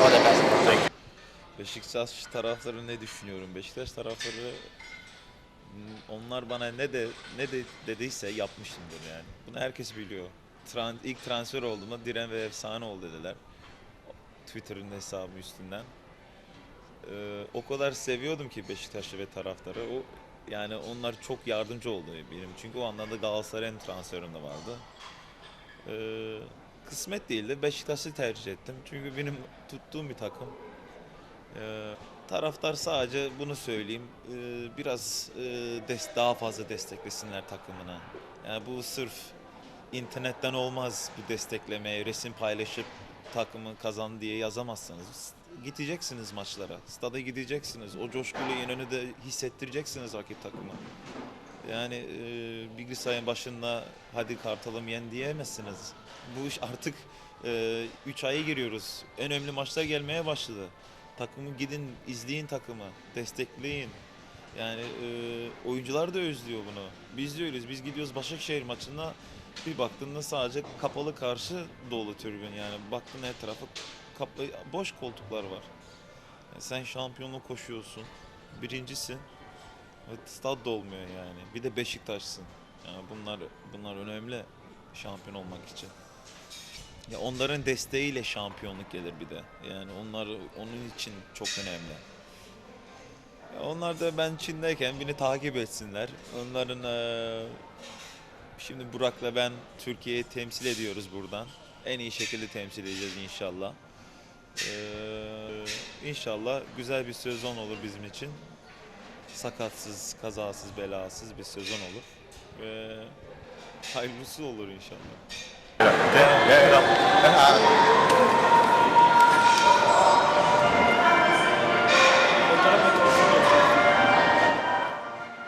for the best. Beşiktaş taraftarı ne düşünüyorum? Beşiktaş taraftarı m, onlar bana ne de ne de dediyse yapmışımdır yani. Bunu herkes biliyor. Tran, ilk transfer olduğumda diren ve efsane ol dediler. Twitter'ın hesabı üstünden. Ee, o kadar seviyordum ki Beşiktaşlı ve taraftarı. O yani onlar çok yardımcı oldu benim. Çünkü o anlamda Galatasaray'ın transferinde vardı. Ee, kısmet değildi. Beşiktaş'ı tercih ettim. Çünkü benim tuttuğum bir takım. Ee, taraftar sadece bunu söyleyeyim. ee, biraz ee, des- daha fazla desteklesinler takımına. Yani bu sırf internetten olmaz bu desteklemeye. Resim paylaşıp takımı kazandı diye yazamazsınız. Gideceksiniz maçlara. Stada gideceksiniz. O coşkulu yenini de hissettireceksiniz rakip takıma. Yani e, bilgisayarın başında hadi kartalım yen diyemezsiniz. Bu iş artık 3 aya giriyoruz. En önemli maçlar gelmeye başladı. Takımı gidin, izleyin takımı, destekleyin. Yani e, oyuncular da özlüyor bunu. Biz de öyleyiz. Biz gidiyoruz Başakşehir maçına bir baktığında sadece kapalı karşı dolu tribün yani. Baktın her tarafa kapı, boş koltuklar var. Yani sen şampiyonluk koşuyorsun. Birincisin. Evet, stad dolmuyor yani. Bir de Beşiktaş'sın. Yani bunlar bunlar önemli şampiyon olmak için. Ya onların desteğiyle şampiyonluk gelir bir de. Yani onlar onun için çok önemli. Ya onlar da ben Çin'deyken beni takip etsinler. Onların eee, şimdi Burak'la ben Türkiye'yi temsil ediyoruz buradan. En iyi şekilde temsil edeceğiz inşallah. Eee inşallah güzel bir sezon olur bizim için sakatsız, kazasız, belasız bir sezon olur. Ve hayırlısı olur inşallah.